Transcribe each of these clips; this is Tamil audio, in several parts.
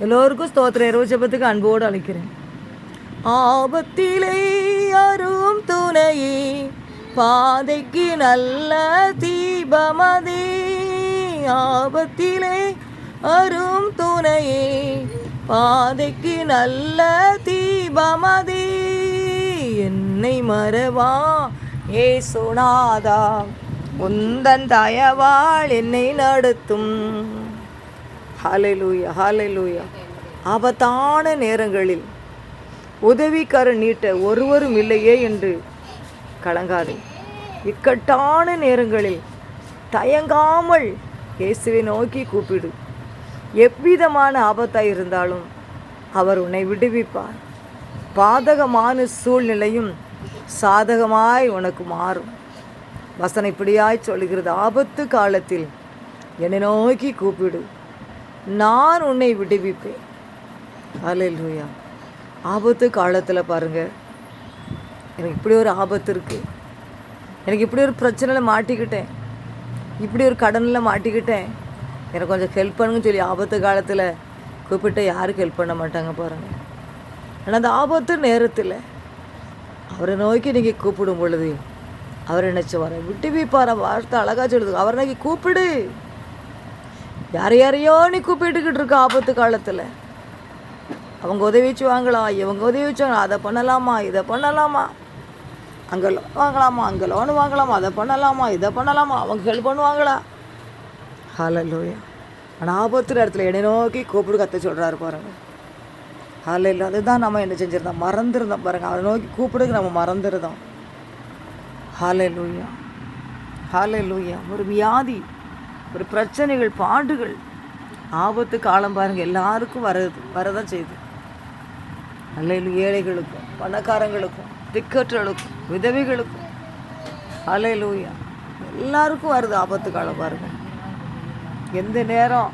எல்லோருக்கும் ஸ்தோத்திரம். இரவு ஜபத்துக்கு அன்போடு அழைக்கிறேன். ஆபத்திலே அரும் துணையே பாதைக்கு நல்ல தீபமதே. ஆபத்திலே அரும் துணையே பாதைக்கு நல்ல தீபமதே. என்னை மறவா ஏ சுனாதா உந்தன் தயவாள் என்னை நடத்தும். ஹalleluya ஹalleluya. ஆபத்தான நேரங்களில் உதவிக்காரன் நீட்ட ஒருவரும் இல்லையே என்று கலங்காதே. இக்கட்டான நேரங்களில் தயங்காமல் இயேசுவை நோக்கி கூப்பிடு. எவ்விதமான ஆபத்தாய் இருந்தாலும் அவர் உன்னை விடுவிப்பார். பாதகமான சூழ்நிலையும் சாதகமாய் உனக்கு மாறும். வசனை இப்படியாய் சொல்கிறது ஆபத்து காலத்தில் என்னை நோக்கி கூப்பிடு. நான் உன்னை விடுவிப்பேன். ஹalleluya. ஆபத்து காலத்தில் பாருங்கள் எனக்கு இப்படி ஒரு ஆபத்து இருக்குது எனக்கு இப்படி ஒரு பிரச்சனையில் மாட்டிக்கிட்டேன். இப்படி ஒரு கடனில் மாட்டிக்கிட்டேன். எனக்கு கொஞ்சம் ஹெல்ப் பண்ணுங்கன்னு சொல்லி ஆபத்து காலத்தில் கூப்பிட்டு யாருக்கு ஹெல்ப் பண்ண மாட்டாங்க பாருங்கள் ஆனால் அந்த ஆபத்து நேரத்தில் அவரை நோக்கி நீங்கள் கூப்பிடும் பொழுது அவர் நினச்சி வர விட்டு வைப்பார் வார்த்தை அழகாக சொல்லுது. அவரை நோக்கி கூப்பிடு. யார் யாரையோ நீ கூப்பிட்டுக்கிட்டு இருக்க ஆபத்து காலத்தில். அவங்க உதவி வச்சு வாங்கலாம் இவங்க உதவி வச்சு அதை பண்ணலாமா இதை பண்ணலாமா? அங்கே லோன் வாங்கலாமா அங்கே லோன் வாங்கலாமா அதை பண்ணலாமா இதை பண்ணலாமா அவங்க ஹெல்ப் பண்ணுவாங்களா? ஹாலல்லோயா ஆனால் ஆபத்து நேரத்தில் என்னை நோக்கி கூப்பிடு கற்று சொல்கிறாரு பாருங்கள் ஹால இல்லை அதுதான் நம்ம என்ன செஞ்சிருந்தோம்? மறந்துருந்தோம் பாருங்கள் அதை நோக்கி கூப்பிடுக்கு நம்ம மறந்துருந்தோம். ஹாலை லூய்யா ஒரு வியாதி. ஒரு பிரச்சனைகள் பாடுகள். ஆபத்து காலம் பாருங்கள் எல்லாருக்கும் வரது வரதான் செய்யுது. நல்ல ஏழைகளுக்கும் பணக்காரங்களுக்கும் திக்கற்றலுக்கும் விதவைகளுக்கும். அலையிலூயா எல்லாருக்கும் வருது ஆபத்து காலம் பாருங்கள் எந்த நேரம்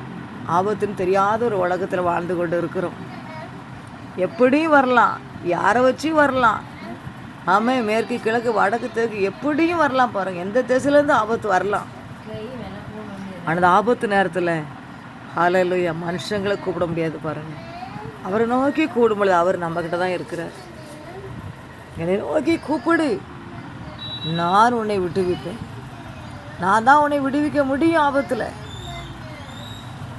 ஆபத்துன்னு தெரியாத ஒரு உலகத்தில் வாழ்ந்து கொண்டு இருக்கிறோம். எப்படியும் வரலாம் யாரை வச்சும் வரலாம். ஆமாம் மேற்கு கிழக்கு வடக்கு தெற்கு எப்படியும் வரலாம் பாருங்கள் எந்த திசையிலேருந்து ஆபத்து வரலாம். ஆனால் ஆபத்து நேரத்தில் ஹalleluya மனுஷங்களை கூப்பிட முடியாது பாருங்கள் அவரை நோக்கி கூடும்பொழுது அவர் நம்மக்கிட்ட தான் இருக்கிறார். என்னை நோக்கி கூப்பிடு நான் உன்னை விட்டுவிப்பேன் நான் தான் உன்னை விடுவிக்க முடியும் ஆபத்தில்.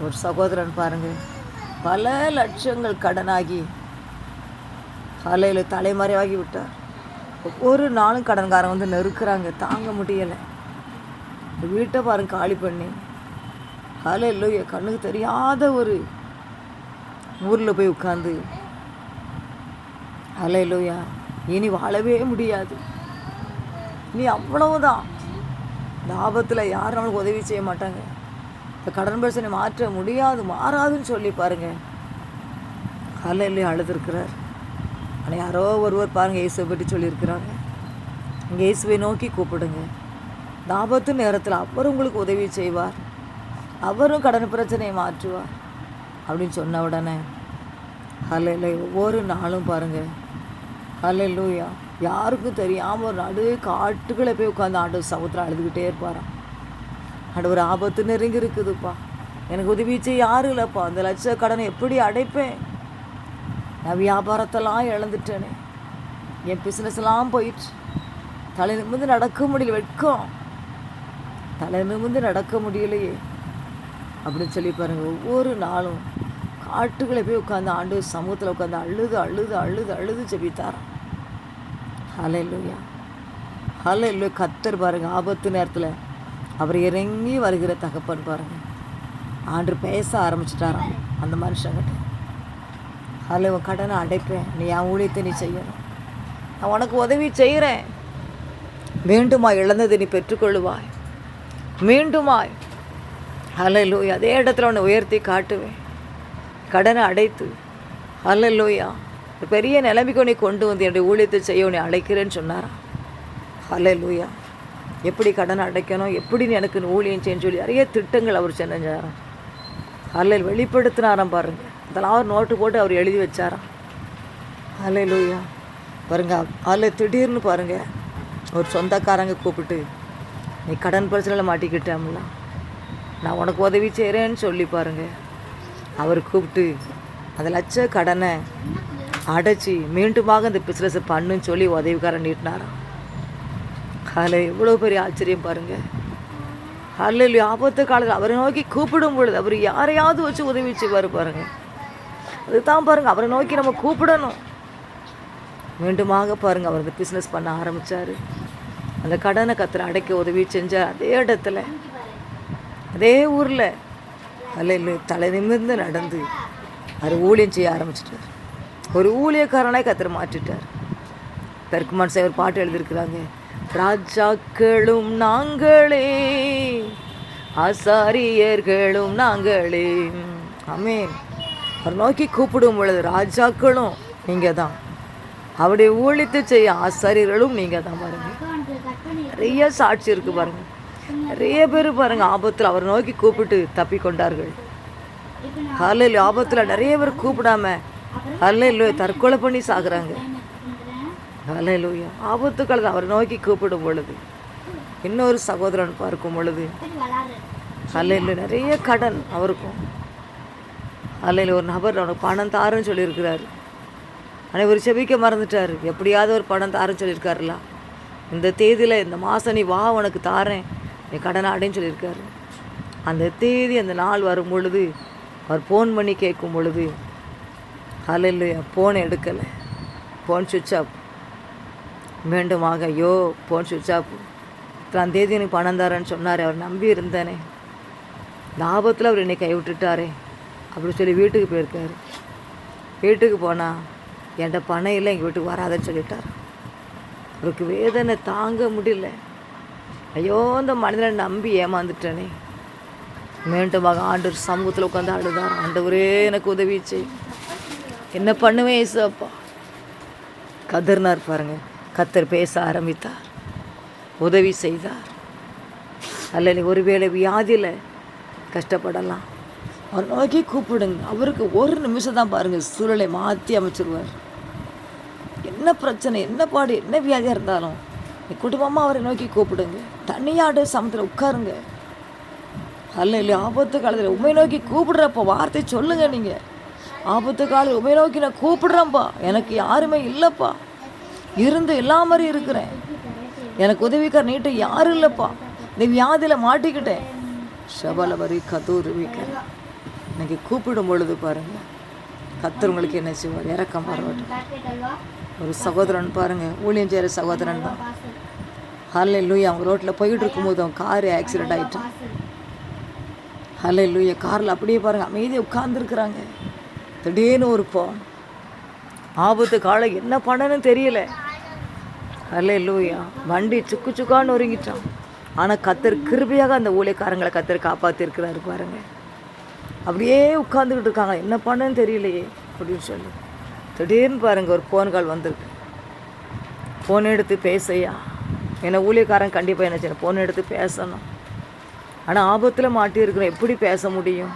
ஒரு சகோதரன் பாருங்கள் பல லட்சங்கள் கடனாகி காலையில் தலைமறைவாகி விட்டார். ஒவ்வொரு நாளும் கடன்காரன் வந்து நெருக்கிறாங்க தாங்க முடியலை. வீட்டை பாருங்க காலி பண்ணி. காலையில் என் கண்ணுக்கு தெரியாத ஒரு ஊரில் போய் உட்காந்து அலையிலோயா இனி வாழவே முடியாது. நீ அவ்வளவுதான். லாபத்தில் யாரும் நம்மளுக்கு உதவி செய்ய மாட்டாங்க. இந்த கடன் பிரச்சனை மாற்ற முடியாது மாறாதுன்னு சொல்லி பாருங்க. காலையிலே அழுதுருக்கிறார். ஆனால் யாரோ ஒருவர் பாருங்கள் இயேசுவை பற்றி சொல்லியிருக்கிறாங்க. இங்கே இயேசுவை நோக்கி கூப்பிடுங்க. இந்த ஆபத்து நேரத்தில் அவர் உங்களுக்கு உதவி செய்வார். அவரும் கடன் பிரச்சனையை மாற்றுவார். அப்படின்னு சொன்ன உடனே ஹலையில் ஒவ்வொரு நாளும் பாருங்கள் ஹலையிலூயா யாருக்கும் தெரியாமல் ஒரு நடு காட்டுக்களை போய் உட்காந்து ஆண்டு சமுத்திரம் அழுதுகிட்டே இருப்பாராம். அட ஒரு ஆபத்து நெருங்கி இருக்குதுப்பா. எனக்கு உதவி செய்ய யாரும் இல்லைப்பா. அந்த லட்ச கடனை எப்படி அடைப்பேன்? நான் வியாபாரத்தெல்லாம் இழந்துட்டேனே. என் பிஸ்னஸ்லாம் போயிடுச்சு தலை நிமிர்ந்து நடக்க முடியல வெட்கம். தலை நிமிந்து நடக்க முடியலையே. அப்படின்னு சொல்லி பாருங்கள் ஒவ்வொரு நாளும் காட்டுகளை போய் உட்காந்து ஆண்டு சமூகத்தில் உட்காந்து அழுது அழுது அழுது அழுது ஜெபித்தாராம். ஹalleluya. இல்லை கத்தர் பாருங்க ஆபத்து நேரத்தில் அவர் இறங்கி வருகிற தகப்பன் பாருங்கள் ஆண்டு பேச ஆரம்பிச்சிட்டாராம் அந்த மனுஷங்கிட்ட. அதில் உன் கடனை அடைப்பேன். நீ என் ஊழியத்தை நீ செய்யணும். நான் உனக்கு உதவி செய்கிறேன் மீண்டுமா இழந்ததை நீ பெற்றுக்கொள்ளுவாய் மீண்டுமாய் ஹalleluya அதே இடத்துல உன்னை உயர்த்தி காட்டுவேன். கடனை அடைத்து. ஹalleluya ஒரு பெரிய நிலைமைக்கு உன்னை கொண்டு வந்து என்னுடைய ஊழியத்தை செய்ய உன்னை அழைக்கிறேன்னு சொன்னாரா? அலலூயா எப்படி கடனை அடைக்கணும்? எப்படி நீ எனக்கு ஊழியம் செய்யன்னு சொல்லி நிறைய திட்டங்கள் அவர் செஞ்சாராம் ஹல்லைல் வெளிப்படுத்தினாராம் பாருங்க. அதெல்லாம் அவர் நோட்டு போட்டு அவர் எழுதி வச்சாராம். ஹalleluya பாருங்க அல்ல திடீர்னு பாருங்க. ஒரு சொந்தக்காரங்க கூப்பிட்டு நீ கடன் பிரச்சனையில் மாட்டிக்கிட்டேம்ல நான் உனக்கு உதவி செய்கிறேன்னு சொல்லி பாருங்க. அவர் கூப்பிட்டு அதை லட்ச கடனை அடைச்சி மீண்டுமாக அந்த பிஸ்னஸை பண்ணுன்னு சொல்லி உதவிக்காரன் நீட்டினாராம். அதில் எவ்வளோ பெரிய ஆச்சரியம் பாருங்கள் அல்ல ஆபத்து காலத்தில் அவரை நோக்கி கூப்பிடும் பொழுது அவர் யாரையாவது வச்சு உதவி செய்வார் பாருங்க. அதுதான் பாருங்க அவரை நோக்கி நம்ம கூப்பிடணும். மீண்டுமாக பாருங்க அவர் அந்த பிஸ்னஸ் பண்ண ஆரம்பித்தார் அந்த கடனை கத்திர அடைக்க உதவி செஞ்சார். அதே இடத்துல அதே ஊரில் அல்ல தலை நிமிர்ந்து நடந்து அவர் ஊழியம் செய்ய ஆரம்பிச்சிட்டார். ஒரு ஊழியக்காரனாய் கத்திர மாற்றிட்டார். தர்க்குமான் சார் ஒரு பாட்டு எழுதியிருக்கிறாங்க ராஜாக்களும் நாங்களே ஆசாரியர்களும் நாங்களே. ஆமென். அவர் நோக்கி கூப்பிடும் பொழுது ராஜாக்களும் நீங்கள் தான். அவருடைய ஊழித்து செய்ய ஆசாரியர்களும் நீங்கள் தான் பாருங்கள் நிறைய சாட்சி இருக்குது பாருங்கள் நிறைய பேர் பாருங்க ஆபத்தில் அவர் நோக்கி கூப்பிட்டு தப்பி கொண்டார்கள். ஹல்லேலூயா ஆபத்தில் நிறைய பேர் கூப்பிடாம ஹல்லேலூயா தற்கொலை பண்ணி சாகுறாங்க. ஹல்லேலூயா ஆபத்து காலத்தில் அவரை நோக்கி கூப்பிடும் பொழுது இன்னொரு சகோதரன் பார்க்கும் பொழுது ஹல்லேலூயா நிறைய கடன் அவருக்கும். ஹல்லேலூயா ஒரு நபர் அவனுக்கு பணம் தாருன்னு சொல்லியிருக்கிறாரு. ஆனால் இவர் செபிக்க மறந்துட்டார். எப்படியாவது ஒரு பணம் தாருன்னு சொல்லியிருக்காருல இந்த தேதியில் இந்த மாதம் நீ வா உனக்கு தாரேன். நீ கடனை அடைன்னு சொல்லியிருக்காரு. அந்த தேதி அந்த நாள் வரும் பொழுது அவர் ஃபோன் பண்ணி கேட்கும் பொழுது ஹalleluya ஃபோன் எடுக்கலை. ஃபோன் சுவிட்ச் ஆஃப் மீண்டுமாக ஐயோ ஃபோன் சுவிட்ச் ஆஃப் இத்தனாம் தேதி எனக்கு பணம் தரேன்னு சொன்னார். அவர் நம்பி இருந்தேனே. லாபத்தில் அவர் என்னை கைவிட்டுட்டாரே. அப்படி சொல்லி வீட்டுக்கு போயிருக்காரு. வீட்டுக்கு போனால் என்கிட்ட பணம் இல்லை எங்கள் வீட்டுக்கு வராதுன்னு சொல்லிட்டார். அவருக்கு வேதனை தாங்க முடியல. ஐயோ இந்த மனிதனை நம்பி ஏமாந்துட்டேனே. மீண்டுமாக ஆண்டவர் சமூகத்தில் உட்காந்து அழுதார் ஆண்டவரே எனக்கு உதவி செய். என்ன பண்ணுவேன் ஏசப்பா கதர்னார் பாருங்க. கத்தர் பேச ஆரம்பித்தார். உதவி செய்தார். அல்ல ஒருவேளை வியாதியில் கஷ்டப்படலாம். அவர் நோக்கி கூப்பிடுங்க. அவருக்கு ஒரு நிமிஷம் தான் பாருங்கள் சூழலை மாற்றி அமைச்சிருவார். என்ன பிரச்சனை என்ன பாடு என்ன வியாதியாக இருந்தாலும். நீ குடும்பமாக அவரை நோக்கி கூப்பிடுங்க. தனியாடு சமத்தில் உட்காருங்க. அல்ல இல்லை ஆபத்து காலத்தில் உண்மை நோக்கி கூப்பிடுறப்ப வார்த்தை சொல்லுங்க நீங்கள் ஆபத்து காலத்தில் உண்மை நோக்கி நான் கூப்பிடுறேன்ப்பா எனக்கு யாருமே இல்லைப்பா. இருந்து எல்லா மாதிரி இருக்கிறேன். எனக்கு உதவிக்கார் நீட்ட யாரும் இல்லைப்பா. இந்த வியாதியில் மாட்டிக்கிட்டேன். ஷபலபரி கதூர் வீக்கர். இன்னைக்கு கூப்பிடும் பொழுது பாருங்கள் கத்தர் உங்களுக்கு என்ன செய்வார்? இறக்கம் பாருவட்டும் ஒரு சகோதரன் பாருங்கள் ஊழியம் செய்கிற சகோதரன் தான். ஹல்லே லூயா அவங்க ரோட்டில் போயிட்டு இருக்கும்போது அவன் கார் ஆக்சிடென்ட் ஆகிட்டான் ஹல்லே லூயா காரில் அப்படியே பாருங்கள் அமைதியாக உட்காந்துருக்குறாங்க திடீர்னு ஒரு போன் ஆபத்து காலம் என்ன பண்ணணும்னு தெரியல. ஹலே லூயா வண்டி சுக்கு சுக்கான்னு ஒருங்கிட்டான். ஆனால் கத்தர் கிருபையாக அந்த ஊழியக்காரங்களை கத்தர் காப்பாற்றிருக்கிறாரு பாருங்கள் அப்படியே உட்காந்துக்கிட்டு இருக்காங்க என்ன பண்ணுன்னு தெரியலையே அப்படின்னு சொல்லி. திடீர்னு பாருங்கள் ஒரு ஃபோன் கால் வந்திருக்கு. ஃபோன் எடுத்து பேசையா என்னை ஊழியக்காரன் கண்டிப்பாக என்ன செய்யணும்? ஃபோன் எடுத்து பேசணும். ஆனால் ஆபத்தில் மாட்டியிருக்கிறேன் எப்படி பேச முடியும்?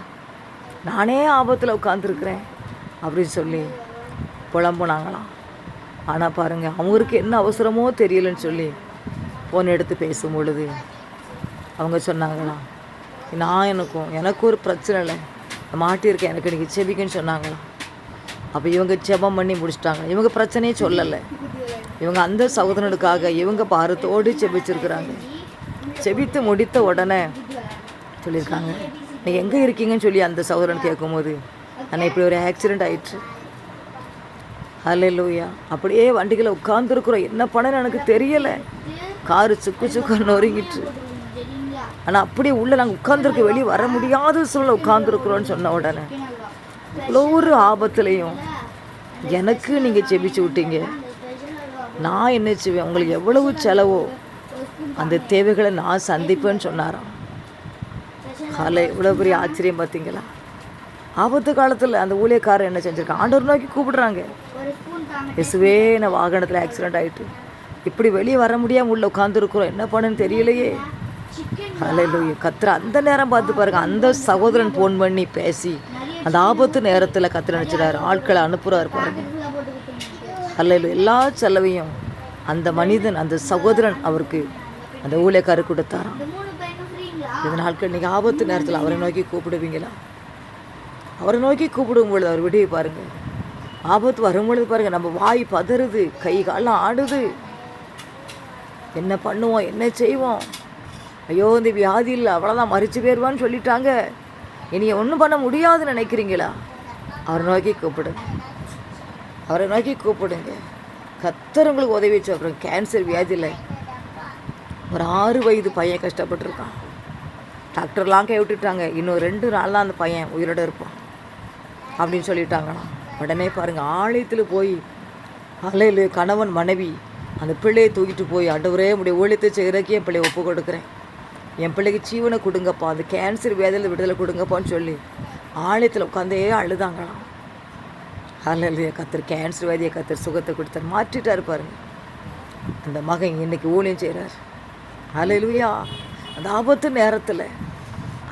நானே ஆபத்தில் உட்காந்துருக்குறேன் அப்படின்னு சொல்லி புலம்புனாங்களாம் ஆனால் பாருங்கள் அவங்களுக்கு என்ன அவசரமோ தெரியலன்னு சொல்லி ஃபோன் எடுத்து பேசும் பொழுது அவங்க சொன்னாங்களாம் நான் எனக்கும் எனக்கு ஒரு பிரச்சனை இல்லை. மாட்டியிருக்கேன். எனக்கு நீங்கள் செபிக்குன்னு சொன்னாங்களாம் அப்போ இவங்க ஜெபம் பண்ணி முடிச்சிட்டாங்க. இவங்க பிரச்சனையே சொல்லலை. இவங்க அந்த சகோதரனுக்காக இவங்க பாரத்தோடு செபிச்சிருக்கிறாங்க செபித்து முடித்த உடனே சொல்லியிருக்காங்க நீ எங்கே இருக்கீங்கன்னு சொல்லி அந்த சகோதரன் கேட்கும்போது ஆனால் இப்படி ஒரு ஆக்சிடெண்ட் ஆயிடுச்சு லூயா அப்படியே வண்டிகளை உட்காந்துருக்குறோம் என்ன பண்ணனு எனக்கு தெரியலை. காரு சுக்கு சுக்கு நொறுங்கிட்டு ஆனால் அப்படியே உள்ளே நாங்கள் உட்காந்துருக்க வெளியே வர முடியாத சூழ்நிலை உட்காந்துருக்குறோன்னு சொன்ன உடனே இவ்வளோ ஒரு ஆபத்துலேயும் எனக்கு நீங்கள் செபிச்சு விட்டீங்க. நான் என்ன செய்வேன்? உங்களுக்கு எவ்வளவு செலவோ அந்த தேவைகளை நான் சந்திப்பேன்னு சொன்னாராம். காலை இவ்வளோ பெரிய ஆச்சரியம் பார்த்தீங்களா ஆபத்து காலத்தில் அந்த ஊழியக்காரர் என்ன செஞ்சிருக்கான்? ஆண்டவர் நோக்கி கூப்பிடுறாங்க. எசுவே நான் வாகனத்தில் ஆக்சிடென்ட் ஆகிட்டு இப்படி வெளியே வர முடியாமல் உள்ள உட்காந்துருக்குறோம் என்ன பண்ணுன்னு தெரியலையே. ஹalleluya. கத்துற அந்த நேரம் பார்த்து பாருங்க. அந்த சகோதரன் ஃபோன் பண்ணி பேசி அந்த ஆபத்து நேரத்தில் கத்திர நினச்சிடாரு ஆட்களை அனுப்புகிறாரு பாருங்க. அல்ல எல்லா செலவையும் அந்த மனிதன் அந்த சகோதரன் அவருக்கு அந்த ஊழியக்காரர் கொடுத்தாராம். இந்த நாட்கள் நீங்கள் ஆபத்து நேரத்தில் அவரை நோக்கி கூப்பிடுவீங்களா? அவரை நோக்கி கூப்பிடும் பொழுது அவர் விடிய பாருங்கள் ஆபத்து வரும் பொழுது பாருங்கள் நம்ம வாய் பதறுது கை காலம் ஆடுது. என்ன பண்ணுவோம் என்ன செய்வோம்? ஐயோ இந்த வியாதி இல்லை அவ்வளோதான் மறிச்சு போயிடுவான்னு சொல்லிட்டாங்க. இனி ஒன்றும் பண்ண முடியாதுன்னு நினைக்கிறீங்களா? அவரை நோக்கி கூப்பிடுங்க அவரை நோக்கி கூப்பிடுங்க. கத்தர் உங்களுக்கு உதவி சொல்கிறோம் கேன்சர் வியாதியில் ஒரு ஆறு வயது பையன் கஷ்டப்பட்டிருக்கான். டாக்டர்லாம் கை விட்டுட்டாங்க. இன்னும் ரெண்டு நாள் அந்த பையன் உயிரோட இருப்பான். அப்படின்னு சொல்லிட்டாங்களாம். உடனே பாருங்கள் ஆலயத்தில் போய் அலையில் கணவன் மனைவி. அந்த பிள்ளையை தூக்கிட்டு போய் அண்டவரே உடைய ஊழியத்தை செய்கிறக்கே என் பிள்ளையை ஒப்பு கொடுக்குறேன். என் பிள்ளைக்கு ஜீவனை கொடுங்கப்பா. அது கேன்சர் வியாதியில் விடுதலை கொடுங்கப்பான்னு சொல்லி ஆலயத்தில் உட்காந்தே அழுதாங்களாம். அலையில கத்தர் கேன்சர் வேதியை கத்தர் சுகத்தை கொடுத்தார். மாற்றிட்டாரு பாருங்க. அந்த மகன் இன்னைக்கு ஊழியம் செய்கிறார் அலையிலுயா அந்த ஆபத்து நேரத்தில்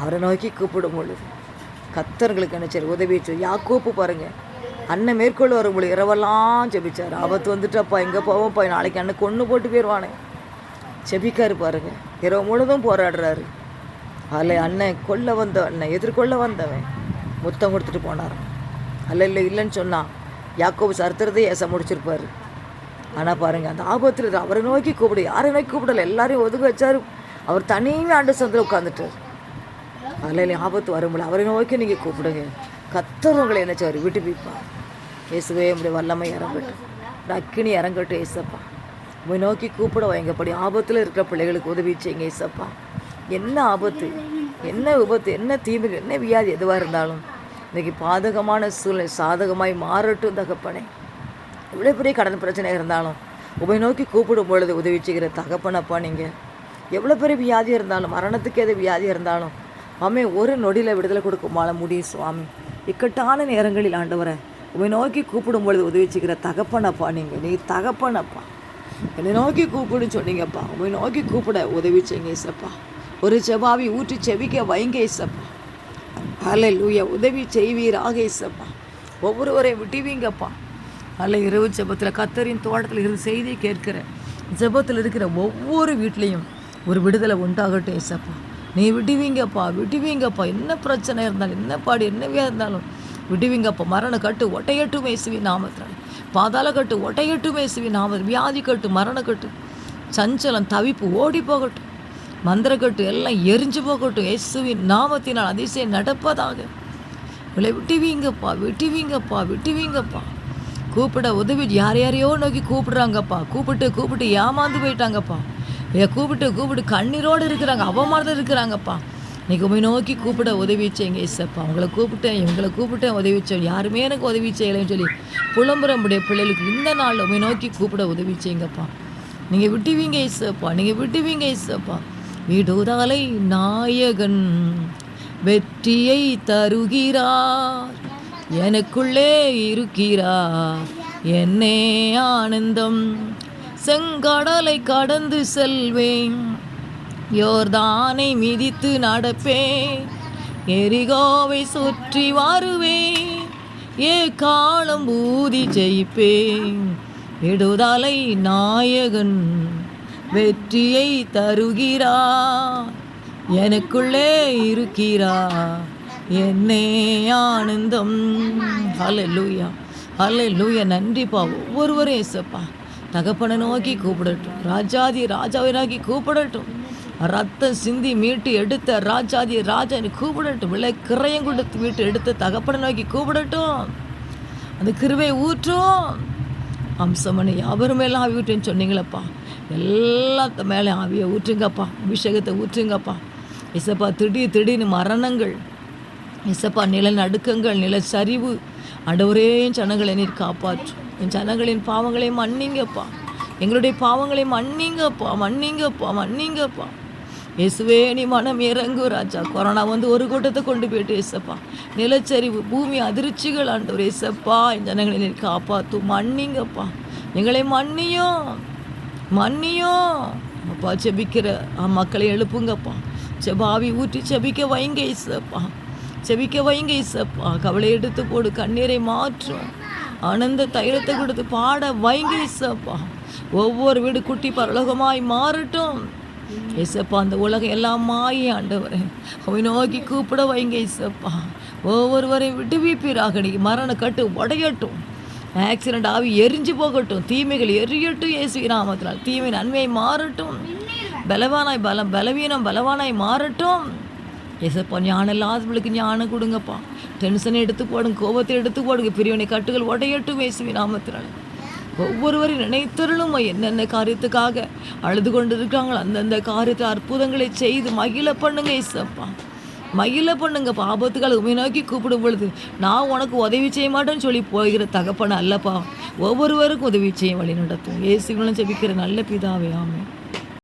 அவரை நோக்கி கூப்பிடும் பொழுது கத்தர்களுக்கு என்ன சரி உதவி யா யாக்கோப்பு பாருங்க. அண்ணன் மேற்கொள்ள வரும்பொழுது இரவெல்லாம் ஜெபிச்சார். ஆபத்து வந்துட்டப்பா. எங்கே போவோம்ப்பா? நாளைக்கு அண்ணன் கொன்று போட்டு போயிடுவானே ஜெபிக்காரு பாருங்க. இரவு முழுதும் போராடுறாரு. அதில் அண்ணன் கொல்ல வந்த அண்ணன் எதிர்கொள்ள வந்தவன் முத்தம் கொடுத்துட்டு போனார். அல்ல இல்லை இல்லைன்னு சொன்னான். யாக்கோபு சர்த்தரதே ஏச முடிச்சிருப்பாரு. ஆனால் பாருங்கள் அந்த ஆபத்தில் அவரை நோக்கி கூப்பிடு யாரை நோக்கி கூப்பிடல எல்லாரையும் ஒதுக்க வச்சார். அவர் தனியுமே ஆண்டு சந்தில் உட்காந்துட்டார் அதில் ஆபத்து வரும்போது அவரை நோக்கி நீங்கள் கூப்பிடுங்க. கத்தர் என்ன செய்வார்? விட்டு பிப்பா இயேசுவே உடைய வல்லமை இறங்கட்டும். அக்கினி இறங்கட்டும் ஏசப்பா உங்களை நோக்கி கூப்பிட வைங்கப்படி ஆபத்தில் இருக்கிற பிள்ளைகளுக்கு உதவி செய்யுங்க ஏசப்பா. என்ன ஆபத்து? என்ன விபத்து? என்ன தீமை என்ன வியாதி எதுவாக இருந்தாலும் இன்றைக்கி பாதகமான சூழ்நிலை சாதகமாய் மாறட்டும் தகப்பனே. எவ்வளோ பெரிய கடன் பிரச்சனை இருந்தாலும் உமை நோக்கி கூப்பிடும் பொழுது உதவி செய்கிற தகப்பனப்பா நீங்கள் எவ்வளோ பெரிய வியாதி இருந்தாலும் மரணத்துக்கு எது வியாதி இருந்தாலும் ஆமே ஒரு நொடியில் விடுதலை கொடுக்குமால முடியும் சுவாமி. இக்கட்டான நேரங்களில் ஆண்டவரை உமை நோக்கி கூப்பிடும் பொழுது உதவி செய்கிற தகப்பனப்பா நீங்கள் நீ தகப்பனப்பா என்னை நோக்கி கூப்பிடுன்னு சொன்னீங்கப்பா. உங்களை நோக்கி கூப்பிட உதவி செய்யுங்க இசப்பா ஒரு செவாவி ஊற்றி செவிக்க வைங்க இசப்பா அலை லூயா உதவி செய்வீராக இசப்பா ஒவ்வொருவரையும் விட்டுவீங்கப்பா அல்ல இரவு ஜபத்தில் கத்தரின் தோட்டத்தில் இருந்து செய்தி கேட்கிற ஜபத்தில் இருக்கிற ஒவ்வொரு வீட்லேயும் ஒரு விடுதலை உண்டாகட்டும் ஏசப்பா நீ விடுவீங்கப்பா விடுவீங்கப்பா. என்ன பிரச்சனை இருந்தாலும் என்ன பாடு என்னவே இருந்தாலும் விடுவீங்கப்பா. மரண கட்டு ஒட்டையட்டும் இயேசுவி நாமத்தினால். பாதாள கட்டு ஒட்டையட்டும் இயேசுவி நாம வியாதி கட்டு மரண சஞ்சலம் தவிப்பு ஓடி போகட்டும் மந்திரக்கட்டு எல்லாம் எரிஞ்சு போகட்டும். இயேசுவின் நாமத்தினால் அதிசயம் நடப்பதாக. இவளை விட்டுவீங்கப்பா விட்டுவீங்கப்பா விட்டுவீங்கப்பா. கூப்பிட உதவி யார் யாரையோ நோக்கி கூப்பிடுறாங்கப்பா. கூப்பிட்டு கூப்பிட்டு ஏமாந்து போயிட்டாங்கப்பா. ஏ கூப்பிட்டு கூப்பிட்டு கண்ணீரோடு இருக்கிறாங்க அவமானத்தில் இருக்கிறாங்கப்பா. இன்னைக்கு உண்மை நோக்கி கூப்பிட உதவி செய்யுங்க இசப்பா உங்களை கூப்பிட்டேன் இவங்களை கூப்பிட்டேன் உதவி செய்யும் யாருமே எனக்கு உதவி செய்யலைன்னு சொல்லி புலம்புறமுடைய பிள்ளைகளுக்கு இந்த நாளில் உண்மை நோக்கி கூப்பிட உதவி செய்யுங்கப்பா. நீங்கள் விட்டுவீங்க இசப்பா நீங்கள் விட்டுவீங்க இசப்பா விடுதலை நாயகன் வெற்றியை தருகிறார். எனக்குள்ளே இருக்கிறார். என்னே ஆனந்தம் செங்கடலை கடந்து செல்வேன். யோர்தானை மிதித்து நடப்பேன். எரிகோவை சுற்றி வாருவேன். ஏ காலம் ஊதி ஜெயிப்பேன். விடுதலை நாயகன் வெற்றியை தருகிறார் எனக்குள்ளே இருக்கிறார் என்னே ஆனந்தம். ஹalleluya. ஹalleluya. நன்றிப்பா. ஒவ்வொருவரும் ஏசப்பா. தகப்பனை நோக்கி கூப்பிடட்டும். ராஜாதி ராஜாவை நோக்கி கூப்பிடட்டும். ரத்தம் சிந்தி மீட்டு எடுத்த ராஜாதி ராஜான்னு கூப்பிடட்டும். விலை கிரயம் கொடுத்து மீட்டு எடுத்த தகப்பனை நோக்கி கூப்பிடட்டும். அந்த கிருவை ஊற்றும். அம்சமணி யாவரும் மேலே ஆவி ஊற்றுன்னு சொன்னீங்களப்பா. எல்லாத்த மேலே ஆவியை ஊற்றுங்கப்பா. அபிஷேகத்தை ஊற்றுங்கப்பா. இசப்பா திடீர் திடீர்னு மரணங்கள். இசப்பா நிலநடுக்கங்கள் நிலச்சரிவு அடவரே ஜனங்களை நீர் காப்பாற்றும். என் ஜனங்களின் பாவங்களை மன்னிங்கப்பா. எங்களுடைய பாவங்களை மன்னிங்கப்பா மன்னிங்கப்பா மன்னிங்கப்பா. இயேசுவே நீ மனம் இறங்கு ராஜா. கொரோனா வந்து ஒரு கூட்டத்தை கொண்டு போயிட்டு இயேசப்பா. நிலச்சரிவு பூமி அதிர்ச்சிகள் ஆண்டவர் இயேசப்பா என் ஜனங்களை நீ காப்பாற்றும் மன்னிங்கப்பா. எங்களை மன்னியும் மன்னியும் அப்பா செபிக்கிற மக்களை எழுப்புங்கப்பா. செபாவி ஊற்றி செபிக்க வைங்க இசப்பா செபிக்க வைங்க இசப்பா கவலை எடுத்து போடு கண்ணீரை மாற்றும் ஆனந்த தைலத்தை கொடுத்து பாட வைங்க இசப்பா ஒவ்வொரு வீடு குட்டி பரலோகமாய் மாறட்டும். ஏசப்பா அந்த உலகம் எல்லாம் மாயி ஆண்டவரே. அவை நோக்கி கூப்பிட வைங்க ஏசப்பா. ஒவ்வொருவரையும் விடுவிப்பீராக. நீ மரண கட்டு உடையட்டும். ஆக்சிடென்ட் ஆகி எரிஞ்சு போகட்டும். தீமைகள் எரியட்டும் இயேசு நாமத்தினால். தீமை நன்மையை மாறட்டும். பலவானாய் பலம் பலவீனம் பலவானாய் மாறட்டும். ஏசப்பா ஞானம் இல்லாதவளுக்கு ஞானம் கொடுங்கப்பா. டென்ஷனை எடுத்து போடுங்க கோபத்தை எடுத்து போடுங்க. பிரிவினை கட்டுகள் உடையட்டும் இயேசுவி நாமத்தினால். ஒவ்வொருவரும் நினைத்தருளும் என்னென்ன காரியத்துக்காக அழுது கொண்டு இருக்காங்களோ அந்தந்த காரியத்தை அற்புதங்களை செய்து மகிழ பண்ணுங்க இசப்பா மகிழ பண்ணுங்க. பாபத்துக்களை உமை நோக்கி கூப்பிடும் பொழுது நான் உனக்கு உதவி செய்ய மாட்டேன்னு சொல்லி போகிற தகப்பன அல்லப்பா. ஒவ்வொருவருக்கும் உதவி செய்ய வழி நடத்தும். ஏசுகளும் ஜபிக்கிற நல்ல பிதாவே ஆமென்.